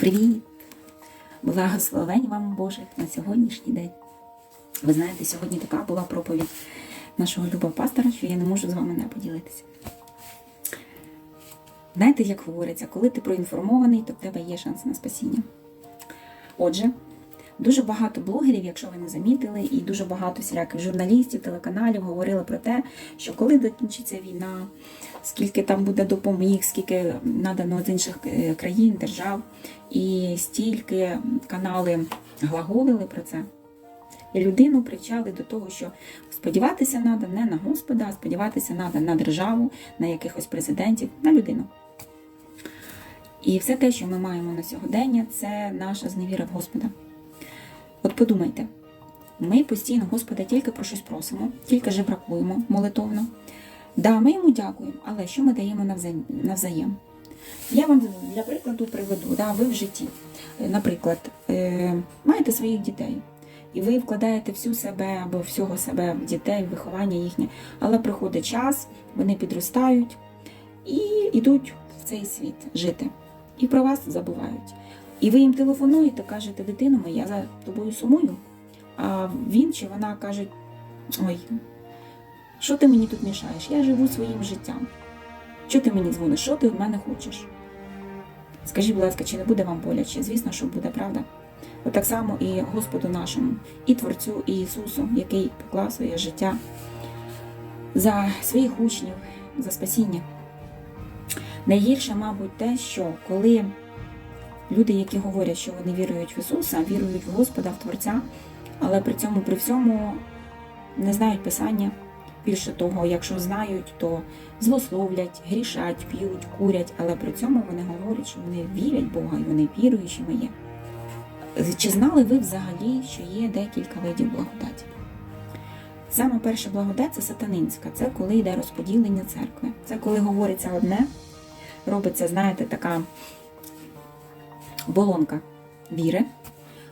Привіт! Благословень вам Божих на сьогоднішній день. Ви знаєте, сьогодні така була проповідь нашого любого пастора, що я не можу з вами не поділитися. Знаєте, як говориться, коли ти проінформований, то в тебе є шанс на спасіння. Отже, дуже багато блогерів, якщо ви не замітили, і дуже багато всіляких журналістів, телеканалів говорили про те, що коли закінчиться війна, скільки там буде допоміг, скільки надано з інших е, країн, держав, і стільки канали глаголили про це. І людину привчали до того, що сподіватися треба не на Господа, а сподіватися треба на державу, на якихось президентів, на людину. І все те, що ми маємо на сьогодення, це наша зневіра в Господа. От подумайте, ми постійно Господа тільки про щось просимо, тільки жебракуємо молитовно. Да, ми йому дякуємо, але що ми даємо навзаєм? Я вам для прикладу приведу, да, ви в житті, наприклад, е, маєте своїх дітей, і ви вкладаєте всю себе або всього себе в дітей, в виховання їхнє, але приходить час, вони підростають і йдуть в цей світ жити. І про вас забувають. І ви їм телефонуєте, кажете, дитино моя, я за тобою сумую. А він чи вона кажуть: ой, що ти мені тут мішаєш? Я живу своїм життям. Що ти мені дзвониш? Що ти від мене хочеш? Скажіть, будь ласка, чи не буде вам боляче? Звісно, що буде, правда? От так само і Господу нашому, і Творцю, і Ісусу, який поклав своє життя за своїх учнів, за спасіння. Найгірше, мабуть, те, що коли люди, які говорять, що вони вірують в Ісуса, вірують в Господа, в Творця, але при цьому при всьому не знають Писання. Більше того, якщо знають, то злословлять, грішать, п'ють, курять, але при цьому вони говорять, що вони вірять Бога і вони віруючими є. Чи знали ви взагалі, що є декілька видів благодаті? Саме перша благодать це сатанинська, це коли йде розподілення церкви. Це коли говориться одне, робиться, знаєте, така болонка віри,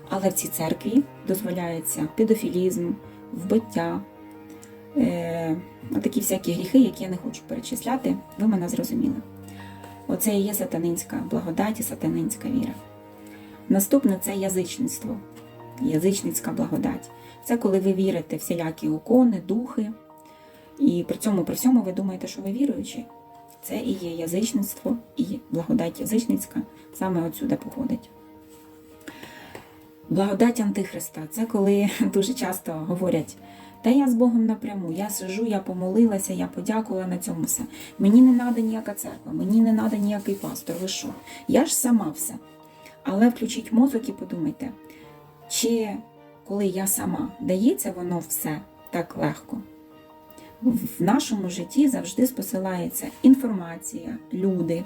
але в цій церкві дозволяється педофілізм, вбиття, е, такі всякі гріхи, які я не хочу перечисляти, ви мене зрозуміли. Оце і є сатанинська благодать і сатанинська віра. Наступне це язичництво, язичницька благодать. Це коли ви вірите всілякі ікони, духи, і при цьому при всьому ви думаєте, що ви віруючі. Це і є язичництво, і благодать язичницька саме отсюди походить. Благодать Антихриста це коли дуже часто говорять, та я з Богом напряму, я сижу, я помолилася, я подякувала на цьому все. Мені не треба ніяка церква, мені не треба ніякий пастор. Ви що? Я ж сама все. Але включіть мозок і подумайте, чи коли я сама дається воно все так легко? В нашому житті завжди спосилається інформація, люди,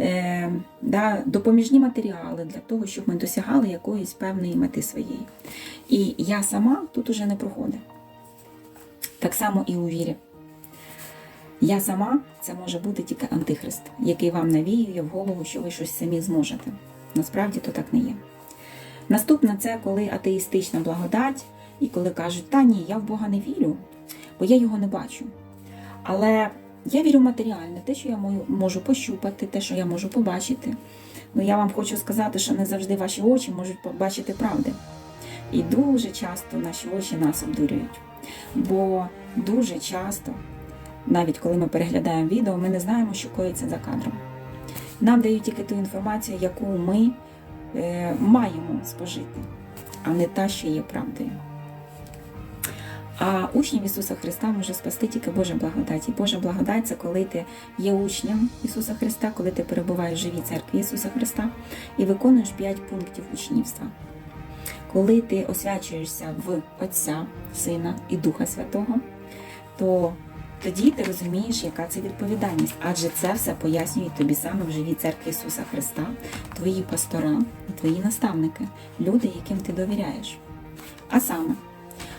е, да, допоміжні матеріали для того, щоб ми досягали якоїсь певної мети своєї. І я сама тут уже не проходить. Так само і у вірі. Я сама це може бути тільки антихрист, який вам навіює в голову, що ви щось самі зможете. Насправді то так не є. Наступне це коли атеїстична благодать, і коли кажуть, та ні, я в Бога не вірю, бо я його не бачу. Але я вірю в матеріальне, те, що я можу пощупати, те, що я можу побачити. Ну я вам хочу сказати, що не завжди ваші очі можуть побачити правди. І дуже часто наші очі нас обдурюють. Бо дуже часто, навіть коли ми переглядаємо відео, ми не знаємо, що коїться за кадром. Нам дають тільки ту інформацію, яку ми е, маємо спожити, а не та, що є правдою. А учнів Ісуса Христа може спасти тільки Божа благодать. І Божа благодать це коли ти є учнем Ісуса Христа, коли ти перебуваєш в живій церкві Ісуса Христа і виконуєш п'ять пунктів учнівства. Коли ти освячуєшся в Отця, Сина і Духа Святого, то тоді ти розумієш, яка це відповідальність, адже це все пояснюють тобі саме в живій церкві Ісуса Христа, твої пастора і твої наставники, люди, яким ти довіряєш. А саме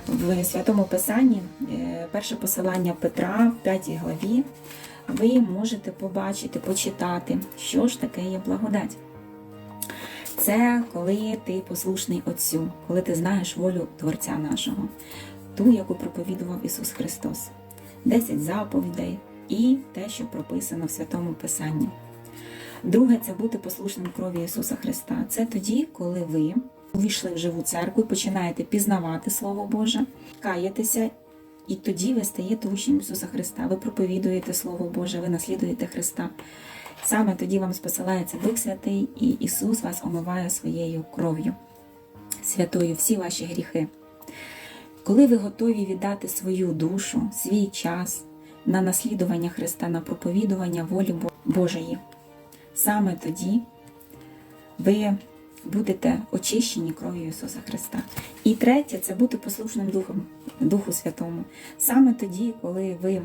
в Святому Писанні, е, перше посилання Петра в 5 главі, ви можете побачити, почитати, що ж таке є благодать. Це коли ти послушний Отцю, коли ти знаєш волю Творця нашого, ту, яку проповідував Ісус Христос, 10 заповідей і те, що прописано в Святому Писанні. Друге це бути послушним крові Ісуса Христа. Це тоді, коли ви увійшли в живу церкву і починаєте пізнавати Слово Боже, каєтеся, і тоді ви стаєте учнем Ісуса Христа. Ви проповідуєте Слово Боже, ви наслідуєте Христа. Саме тоді вам спосилається Дух Святий, і Ісус вас омиває своєю кров'ю, святою всі ваші гріхи. Коли ви готові віддати свою душу, свій час на наслідування Христа, на проповідування волі Бо- Божої, саме тоді ви будете очищені кров'ю Ісуса Христа. І третє це бути послушним Духом, Духу Святому. Саме тоді, коли ви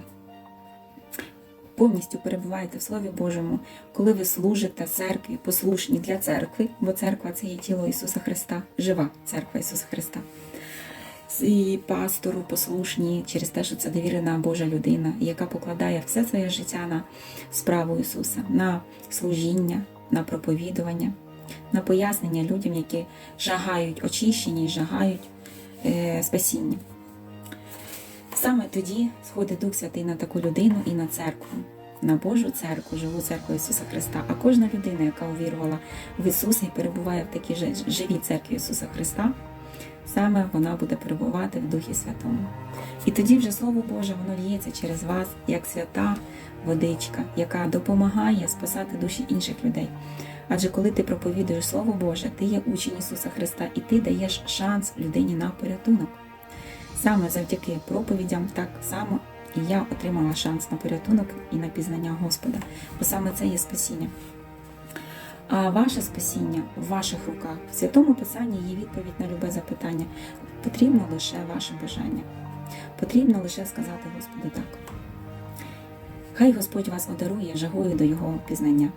повністю перебуваєте в Слові Божому, коли ви служите церкві, послушні для церкви, бо церква це є тіло Ісуса Христа, жива церква Ісуса Христа. І пастору послушні через те, що це довірена Божа людина, яка покладає все своє життя на справу Ісуса, на служіння, на проповідування, на пояснення людям, які жагають очищення і жагають е, спасіння. Саме тоді сходить Дух Святий на таку людину і на церкву, на Божу церкву, живу церкву Ісуса Христа. А кожна людина, яка увірувала в Ісуса і перебуває в такій живій церкві Ісуса Христа, саме вона буде перебувати в Духі Святому. І тоді вже Слово Боже, воно лється через вас як свята водичка, яка допомагає спасати душі інших людей. Адже коли ти проповідуєш Слово Боже, ти є учень Ісуса Христа і ти даєш шанс людині на порятунок. Саме завдяки проповідям, так само і я отримала шанс на порятунок і на пізнання Господа, бо саме це є спасіння. А ваше спасіння в ваших руках. В святому Писанні є відповідь на любе запитання. Потрібно лише ваше бажання. Потрібно лише сказати Господу так. Хай Господь вас одарує жагою до Його пізнання.